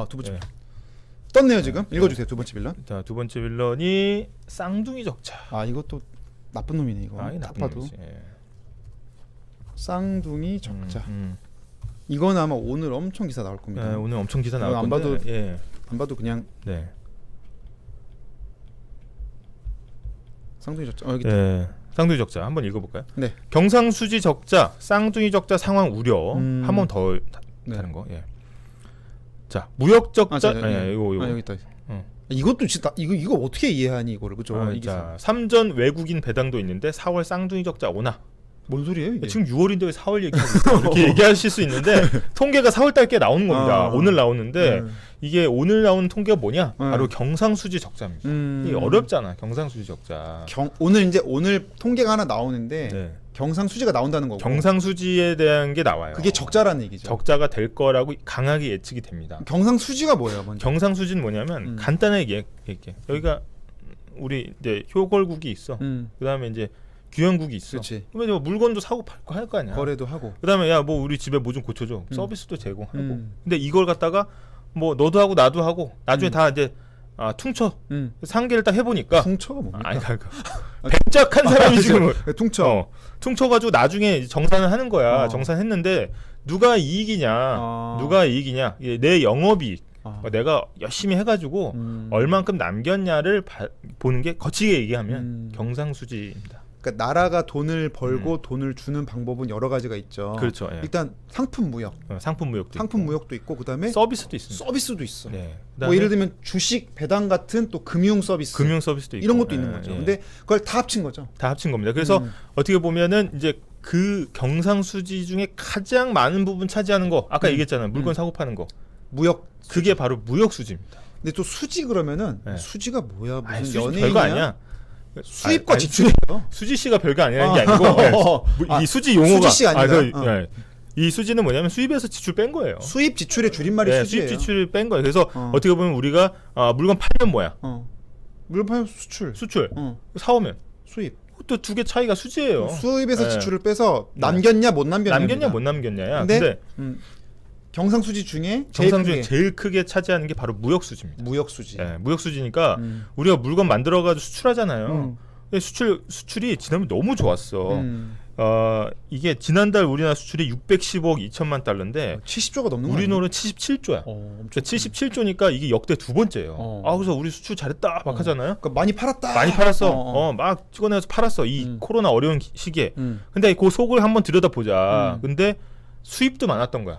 아, 두 번째. 예. 떴네요 지금. 읽어주세요 두 번째 빌런. 자, 두 번째 빌런이 쌍둥이 적자. 아 이것도 나쁜 놈이네 이거. 아, 이딱 나쁜 봐도 놈이지. 예. 쌍둥이 적자. 음, 이건 아마 오늘 엄청 기사 나올 음. 겁니다. 예, 오늘 엄청 기사 이거 나올 안 건데. 봐도- 예. 안 봐도 그냥 네. 쌍둥이 적자. 어, 여기 있다. 예. 쌍둥이 적자 한번 읽어볼까요? 네. 경상수지 적자, 쌍둥이 적자 상황 우려 음. 한번 더 네. 다는 거. 예. 자 무역 적자. 아, 자, 아, 예, 이거 이거. 아, 여기 있다. 어. 이것도 진짜 이거 이거 어떻게 이해하니 이거를 그죠? 아, 이게 자 삼전 외국인 배당도 있는데 4월 쌍둥이 적자 오나. 뭔 소리예요 이게? 지금 6월인데 왜 4월 얘기하고? 이렇게 얘기하실 수 있는데 통계가 4월 달께 나오는 겁니다. 아. 오늘 나오는데 네. 이게 오늘 나오는 통계가 뭐냐? 네. 바로 경상수지 적자입니다. 음. 이게 어렵잖아. 경상수지 적자. 경 오늘 이제 오늘 통계가 하나 나오는데 네. 경상 수지가 나온다는 거고. 경상수지에 대한 게 나와요. 그게 적자라는 얘기죠. 적자가 될 거라고 강하게 예측이 됩니다. 경상 수지가 뭐예요, 먼저? 경상수지는 뭐냐면 음. 간단하게 얘- 얘기해. 여기가 우리 이제 효골국이 있어. 음. 그다음에 이제 귀환국이 있어. 그렇지. 그러면 뭐 물건도 사고 팔고 할 거 아니야. 거래도 하고. 그다음에 야 뭐 우리 집에 뭐 좀 고쳐줘. 음. 서비스도 제공하고. 음. 근데 이걸 갖다가 뭐 너도 하고 나도 하고 나중에 음. 다 이제 아, 퉁쳐 음. 상계를 딱 해보니까 퉁쳐가 뭡니까? 아니 그러니까 백작한 사람이 아, 지금 네, 퉁쳐. 어, 퉁쳐가지고 나중에 정산을 하는 거야. 어. 정산했는데 누가 이익이냐, 아. 누가 이익이냐, 내 영업이익, 아. 어, 내가 열심히 해가지고 음. 얼만큼 남겼냐를 봐- 보는 게 거치게 얘기하면 음. 경상수지입니다. 그러니까 나라가 돈을 벌고 돈을 주는 방법은 여러 가지가 있죠. 음. 그렇죠. 예. 일단 상품 무역, 어, 상품 무역도 상품 있고, 무역도 있고 그다음에 서비스도 있습니다. 서비스도 있어. 네. 뭐 예를 들면 주식 배당 같은 또 금융 서비스 금융 서비스도 있고 이런 것도 예, 있는 거죠. 예. 근데 그걸 다 합친 거죠. 다 합친 겁니다. 그래서 음. 어떻게 보면은 이제 그 경상수지 중에 가장 많은 부분 차지하는 거 아까 음. 얘기했잖아요. 물건 음. 사고 파는 거 무역. 그게 바로 무역 수지입니다. 근데 또 수지 그러면은 네. 수지가 뭐야? 무슨 아니, 수지 연예인이야? 별거 아니야. 수입과 아니, 지출이에요. 수지 씨가 별거 아니라는 게 아. 아니고 예, 아, 이 수지 용어가 수지 씨 아닌가요? 그, 어. 예. 이 수지는 뭐냐면 수입에서 지출 뺀 거예요. 수입 지출의 줄임말이 예, 수지예요. 수입 지출을 뺀 거예요. 그래서 어. 어. 떻게 보면 우리가 아, 물건 팔면 뭐야? 어. 물판 수출. 수출. 어. 사오면 수입. 또두개 차이가 수지예요. 수입에서 네. 지출을 빼서 네. 남겼냐 못 남겼냐. 남겼냐 못 남겼냐야. 근데, 근데, 음, 경상수지 중에 제일 정상 중에 크게 제일 크게 차지하는 게 바로 무역 수지입니다. 무역수지. 예, 무역 수지니까 음. 우리가 물건 만들어 가지고 수출하잖아요. 음. 근데 수출 수출이 지난해 너무 좋았어. 음. 어 이게 지난달 우리나라 수출이 610억 2천만 달러인데 70조가 넘는 거 우리 아니에요? 노는 77조야. 어, 엄청 그러니까 77조니까 이게 역대 두 번째예요. 어. 아 그래서 우리 수출 잘했다 막 어. 하잖아요. 그러니까 많이 팔았다. 많이 팔았어. 어, 어. 어 막 찍어내서 팔았어. 이 음. 코로나 어려운 기- 시기에. 음. 근데 그 속을 한번 들여다 보자. 음. 근데 수입도 많았던 거야.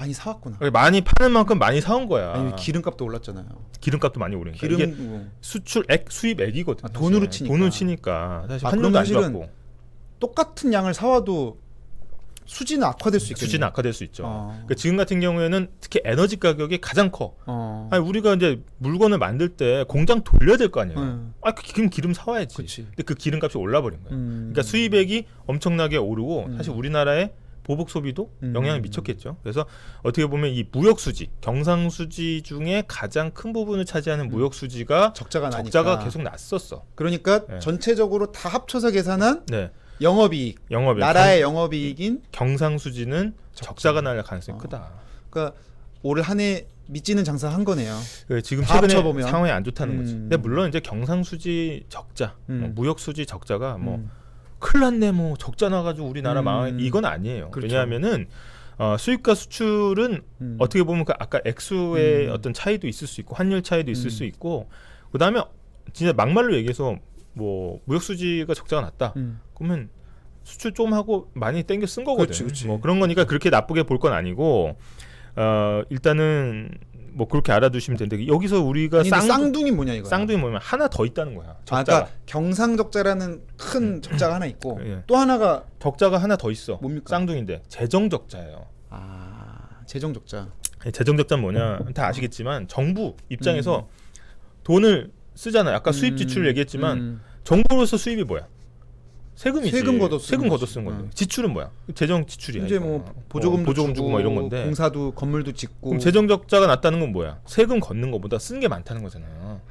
많이 사왔구나. 많이 파는 만큼 많이 사온 거야. 아니 기름값도 올랐잖아요. 기름값도 많이 오르니까. 기름 이게 뭐, 수출액 수입액이거든. 아, 돈으로 사실. 치니까. 돈으로 치니까 사실 아, 환율도 그럼 안 사실은 좋았고 똑같은 양을 사와도 수지는 악화될 수 있겠네요. 수지는 악화될 수 있죠. 어. 그러니까 지금 같은 경우에는 특히 에너지 가격이 가장 커. 어. 아니 우리가 이제 물건을 만들 때 공장 돌려야 될 거 아니에요. 음. 아 그- 그럼 기름 사와야지. 그치. 근데 그 기름값이 올라버린 거예요. 음. 그러니까 수입액이 엄청나게 오르고 음. 사실 우리나라의 보복 소비도 음. 영향을 미쳤겠죠. 그래서 어떻게 보면 이 무역 수지, 경상 수지 중에 가장 큰 부분을 차지하는 무역 수지가 적자가 나니까. 적자가 계속 났었어. 그러니까 네. 전체적으로 다 합쳐서 계산한 네, 영업이익, 영업이 나라의 영업이익인 경상 수지는 적자가 날 가능성이 어. 크다. 그러니까 올 한 해 미치는 장사 한 거네요. 그 지금 다 최근에 합쳐보면. 상황이 안 좋다는 거지. 음. 근데 물론 이제 경상 수지 적자, 음. 뭐 무역 수지 적자가 뭐 음. 큰일 났네 뭐 적자 나가지고 우리나라 음. 망한 이건 아니에요. 그렇죠. 왜냐하면은 어, 수입과 수출은 음. 어떻게 보면 그 아까 액수의 음. 어떤 차이도 있을 수 있고 환율 차이도 있을 음. 수 있고 그 다음에 진짜 막말로 얘기해서 뭐 무역 수지가 적자가 났다. 음. 그러면 수출 좀 하고 많이 땡겨 쓴 거거든. 그렇지, 그렇지. 뭐 그런 거니까 그렇게 나쁘게 볼 건 아니고 어, 일단은 뭐 그렇게 알아두시면 되는데 여기서 우리가 쌍, 쌍둥이 뭐냐 이거. 쌍둥이 뭐면 하나 더 있다는 거야. 아, 적자가 그러니까 경상 적자라는 큰 적자가 하나 있고 예. 또 하나가 적자가 하나 더 있어. 뭡니까? 쌍둥이인데 재정 적자예요. 아 재정 적자. 재정 적자는 뭐냐? 다 아시겠지만 정부 입장에서 돈을 쓰잖아요. 아까 수입 지출 얘기했지만 음. 정부로서 수입이 뭐야? 세금이지. 세금 걷어 쓰는 세금 걷어 거지. 쓰는 건데. 응. 지출은 뭐야? 재정 지출이야. 이제 이거. 뭐 어, 보조금도 보조금 주고 막 이런 건데. 공사도 건물도 짓고 그럼 재정 적자가 났다는 건 뭐야? 세금 걷는 것보다 쓴게 많다는 거잖아요.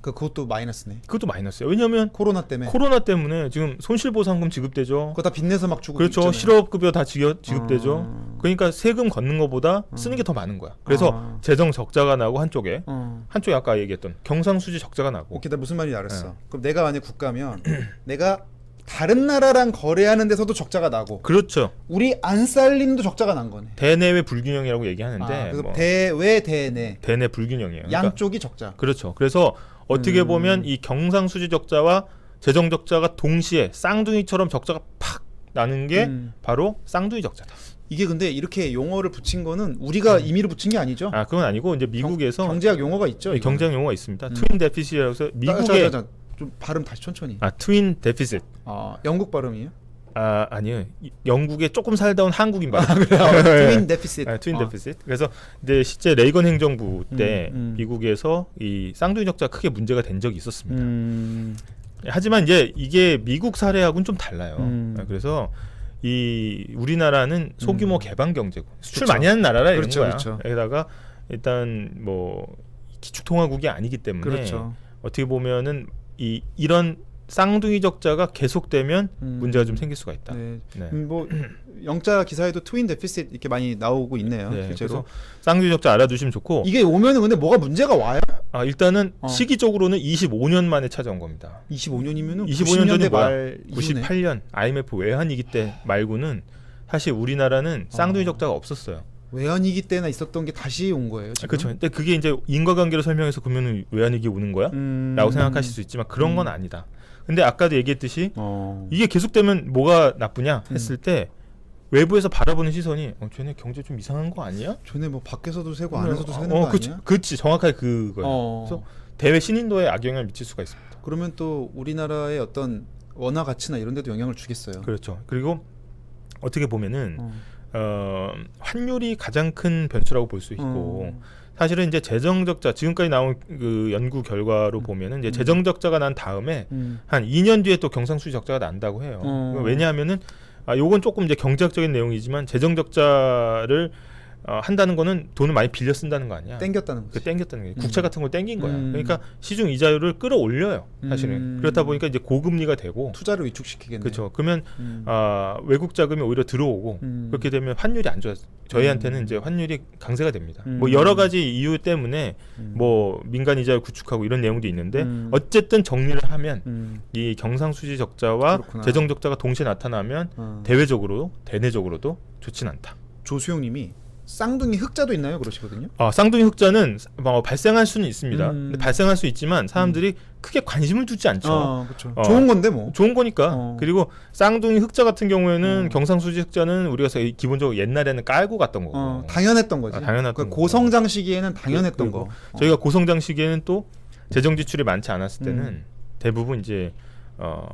그 그것도 마이너스네. 그것도 마이너스예요. 왜냐하면 코로나 때문에. 코로나 때문에 지금 손실 보상금 지급되죠. 그거 다 빚내서 막 주고 그렇죠. 있잖아요. 실업 급여 다 지겨, 지급되죠. 어. 그러니까 세금 걷는 것보다 쓰는 게 더 많은 거야. 그래서 아. 재정 적자가 나고 한쪽에 어. 한쪽에 아까 얘기했던 경상수지 적자가 나고 오케이, 나 무슨 말인지 알았어. 네. 그럼 내가 만약 국가면 내가 다른 나라랑 거래하는 데서도 적자가 나고 그렇죠. 우리 안살림도 적자가 난 거네. 대내외 불균형이라고 얘기하는데 아, 그래서 뭐 대외 대내 대내 불균형이에요. 그러니까 양쪽이 적자. 그렇죠. 그래서 어떻게 음. 보면 이 경상수지 적자와 재정 적자가 동시에 쌍둥이처럼 적자가 팍 나는 게 음. 바로 쌍둥이 적자다. 이게 근데 이렇게 용어를 붙인 거는 우리가 임의로 붙인 게 아니죠. 아 그건 아니고 이제 미국에서 경제학 용어가 있죠. 이 이거는. 경제학 용어가 있습니다. 음. 트윈 데피시라고 해서 미국의 자, 자, 자, 자, 좀 발음 다시 천천히. 아 트윈 데피sit 아, 영국 발음이에요? 아 아니요 이- 영국에 조금 살다 온 한국인 발음. 트윈 데피시트. 아, 트윈 어. 데피sit. 그래서 이제 실제 레이건 행정부 때 음, 음. 미국에서 이 쌍둥이 적자 크게 문제가 된 적이 있었습니다. 음, 하지만 이제 이게 미국 사례하고는 좀 달라요. 음. 아, 그래서 이 우리나라는 소규모 개방 경제고 수출 그렇죠. 많이 하는 나라라 이런 그렇죠, 거야. 그렇죠. 게다가 일단 뭐 기축통화국이 아니기 때문에 그렇죠. 어떻게 보면은 이 이런 쌍둥이 적자가 계속되면 음. 문제가 좀 생길 수가 있다. 네. 네. 음, 뭐 영자 기사에도 트윈 데피시트 이렇게 많이 나오고 있네요. 네, 실제로. 그래서 쌍둥이 적자 알아두시면 좋고 이게 오면은 근데 뭐가 문제가 와요? 아, 일단은 어. 시기적으로는 25년 만에 찾아온 겁니다. 25년이면은 25년 전이 뭐야? 말 이후네. 98년 IMF 외환위기 때 말고는 사실 우리나라는 쌍둥이 어. 적자가 없었어요. 외환위기 때나 있었던 게 다시 온 거예요. 지금? 그렇죠. 근데 그게 이제 인과관계로 설명해서 그러면 외환위기 오는 거야? 음. 라고 생각하실 수 있지만 그런 건 음. 아니다. 근데 아까도 얘기했듯이 어. 이게 계속되면 뭐가 나쁘냐 음. 했을 때 외부에서 바라보는 시선이 어, 쟤네 경제 좀 이상한 거 아니야? 전에 뭐 밖에서도 세고 안에서도 세는 어, 거 그치, 아니야? 그치 정확하게 그거예요. 어. 그래서 대외 신인도에 악영향을 미칠 수가 있습니다. 그러면 또 우리나라의 어떤 원화 가치나 이런 데도 영향을 주겠어요. 그렇죠. 그리고 어떻게 보면은 어. 어, 환율이 가장 큰 변수라고 볼 수 있고 어. 사실은 이제 재정 적자 지금까지 나온 그 연구 결과로 보면은 이제 음. 재정 적자가 난 다음에 음. 한 2년 뒤에 또 경상수지 적자가 난다고 해요. 어. 왜냐하면은 아 요건 조금 이제 경제학적인 내용이지만 재정 적자를 어, 한다는 거는 돈을 많이 빌려 쓴다는 거 아니야? 땡겼다는 그 거지. 땡겼다는 거예요. 음. 국채 같은 걸 땡긴 거야. 음. 그러니까 시중 이자율을 끌어올려요. 사실은 음. 그렇다 보니까 이제 고금리가 되고 투자를 위축시키겠네. 그렇죠. 그러면 음. 아, 외국 자금이 오히려 들어오고 음. 그렇게 되면 환율이 안 좋아. 저희한테는 음. 이제 환율이 강세가 됩니다. 음. 뭐 여러 가지 이유 때문에 음. 뭐 민간 이자를 구축하고 이런 내용도 있는데 음. 어쨌든 정리를 하면 음. 이 경상수지 적자와 그렇구나. 재정 적자가 동시에 나타나면 어. 대외적으로 대내적으로도 좋진 않다. 조수영님이 쌍둥이 흑자도 있나요? 그러시거든요. 아, 쌍둥이 흑자는 뭐 발생할 수는 있습니다. 음. 근데 발생할 수 있지만 사람들이 크게 관심을 두지 않죠. 어, 그렇죠. 어. 좋은 건데 뭐. 좋은 거니까. 어. 그리고 쌍둥이 흑자 같은 경우에는 어. 경상수지 흑자는 우리가 서- 기본적으로 옛날에는 깔고 갔던 거고. 어, 당연했던 거지. 아, 당연했던 그 거고. 고성장 시기에는 당연했던 그리고 거. 어. 저희가 고성장 시기에는 또 재정 지출이 많지 않았을 때는 음. 대부분 이제 어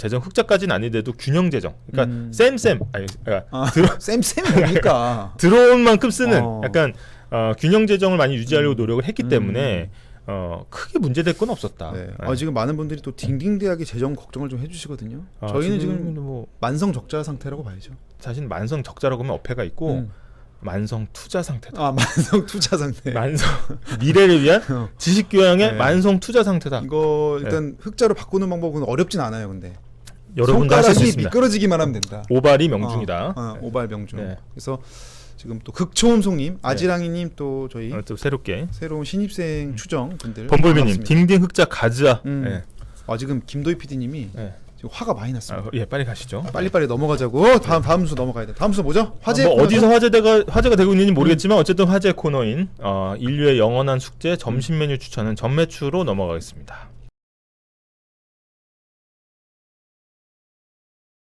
재정 흑자까지는 아니더라도 균형 재정. 그러니까 음. 쌤쌤 아니 그러니까 아, 들어 쌤쌤이 뭡니까? 들어온 만큼 쓰는 어. 약간 어, 균형 재정을 많이 유지하려고 음. 노력을 했기 음. 때문에 어, 크게 문제될 건 없었다. 네. 네. 아, 지금 많은 분들이 또 딩딩대학의 재정 걱정을 좀 해주시거든요. 아, 저희는 지금 뭐 만성 적자 상태라고 봐야죠. 사실 만성 적자라고 하면 어폐가 있고 음. 만성 투자 상태다. 아 만성 투자 상태. 만성 미래를 위한 어. 지식 교양의 네. 만성 투자 상태다. 이거 일단 흑자로 바꾸는 방법은 어렵진 않아요. 근데 여러분도 하실 수 손가락이 있습니다. 미끄러지기만 하면 된다. 오발이 명중이다. 어, 어, 오발 명중. 네. 그래서 지금 또 극초음송님, 아지랑이님 또 저희 어, 또 새롭게 새로운 신입생 추정 분들 범블비님 반갑습니다. 딩딩 흑자 가즈아. 음. 예. 아 지금 김도희 PD님이 예. 지금 화가 많이 났습니다. 아, 예, 빨리 가시죠. 빨리빨리 넘어가자고. 다음 다음 수 넘어가야 돼. 다음 수 뭐죠? 화제 뭐? 어디서 화제가 화제가 되고 있는지 모르겠지만 어쨌든 화제 코너인 어, 인류의 영원한 숙제 점심 메뉴 추천은 전매추로 넘어가겠습니다.